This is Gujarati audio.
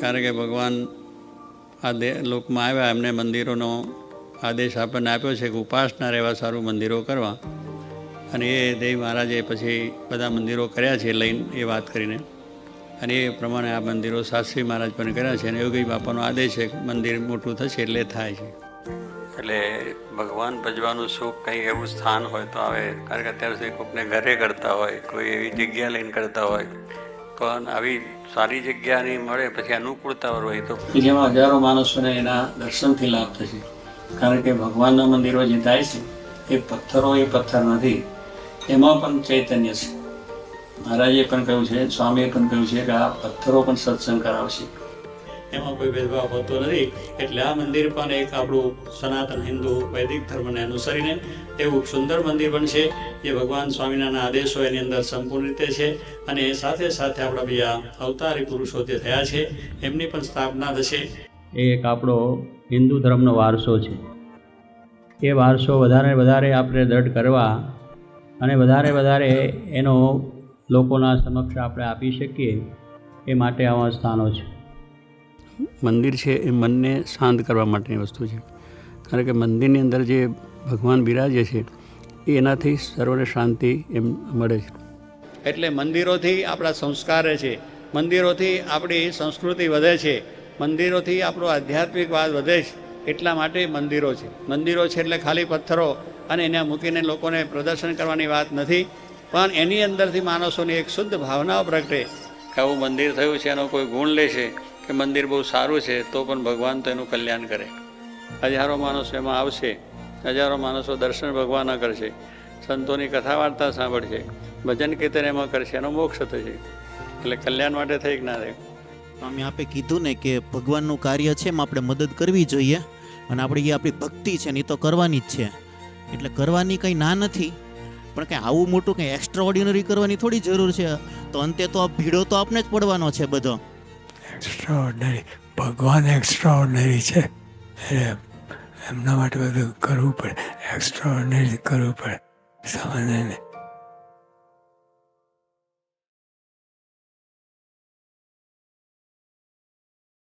કારણ કે ભગવાન આ દે લોકમાં આવ્યા, એમને મંદિરોનો આદેશ આપણને આપ્યો છે કે ઉપાસના રહેવા સારું મંદિરો કરવા. અને એ દેવ મહારાજે પછી બધા મંદિરો કર્યા છે લઈને, એ વાત કરીને. અને એ પ્રમાણે આ મંદિરો શાસ્ત્રી મહારાજ પણ કર્યા છે અને યોગી બાપાનો આદેશ છે મંદિર મોટું થશે એટલે થાય છે. એટલે ભગવાન ભજવાનું સુખ કંઈ એવું સ્થાન હોય તો આવે. કારણ કે અત્યાર સુધી કોઈકને ઘરે કરતા હોય, કોઈ એવી જગ્યા લઈને કરતા હોય. પણ આવી સારી જગ્યા નહીં મળે, પછી અનુકૂળતા હોય તો. જેમાં હજારો માણસોને એના દર્શનથી લાભ થશે. કારણ કે ભગવાનના મંદિરો જે થાય છે, એ પથ્થરો એ પથ્થર નથી એમાં પણ ચૈતન્ય છે. મહારાજે પણ કહ્યું છે, સ્વામીએ પણ કહ્યું છે કે આ પથ્થરો પણ સત્સંગ કરાવશે. એમાં કોઈ ભેદભાવ હોતો નથી. એટલે આ મંદિર પણ એક આપણું સનાતન હિન્દુ વૈદિક ધર્મને અનુસરીને એવું સુંદર મંદિર બનશે જે ભગવાન સ્વામિનારાયણના આદેશો એની અંદર સંપૂર્ણ રીતે છે અને એ સાથે સાથે આપણા બીજા અવતારી પુરુષો જે થયા છે, એમની પણ સ્થાપના થશે. એ એક આપણો હિન્દુ ધર્મનો વારસો છે. એ વારસો વધારે વધારે આપણે દ્રઢ કરવા અને વધારે વધારે એનો લોકોના સમક્ષ આપણે આપી શકીએ એ માટે આવા સ્થાનો છે. મંદિર છે એ મનને શાંત કરવા માટેની વસ્તુ છે. કારણ કે મંદિરની અંદર જે ભગવાન બિરાજે છે એનાથી સર્વને શાંતિ એમ મળે છે. એટલે મંદિરોથી આપણા સંસ્કાર છે. મંદિરોથી આપણી સંસ્કૃતિ વધે છે. મંદિરોથી આપણો આધ્યાત્મિક વાદ વધે છે. એટલા માટે મંદિરો છે. મંદિરો છે એટલે ખાલી પથ્થરો અને એને મૂકીને લોકોને પ્રદર્શન કરવાની વાત નથી. પણ એની અંદરથી માણસોની એક શુદ્ધ ભાવનાઓ પ્રગટે. કે આવું મંદિર થયું છે એનો કોઈ ગુણ લેશે કે મંદિર બહુ સારું છે, તો પણ ભગવાન તો એનું કલ્યાણ કરે. હજારો માણસો એમાં આવશે, હજારો માણસો દર્શન ભગવાનના કરશે, સંતોની કથા વાર્તા સાંભળશે, ભજન કીર્તન એમાં કરશે, એનો મોક્ષ થશે. એટલે કલ્યાણ માટે થઈ કે ના થાય. સ્વામી આપે કીધું ને કે ભગવાનનું કાર્ય છે, એમાં આપણે મદદ કરવી જોઈએ. અને આપણી એ આપણી ભક્તિ છે ને એ તો કરવાની જ છે. એટલે કરવાની કંઈ ના નથી, પણ કંઈ આવું મોટું કંઈ એક્સ્ટ્રા ઓર્ડિનરી કરવાની થોડી જરૂર છે. તો અંતે તો આ ભીડો તો આપણે જ પડવાનો છે બધો. એક્સ્ટ્રા ભગવાન એક્સ્ટ્રા છે. એટલે એમના માટે બધું કરવું પડે. એક્સ્ટ્રા કરવું પડે. સામાન્ય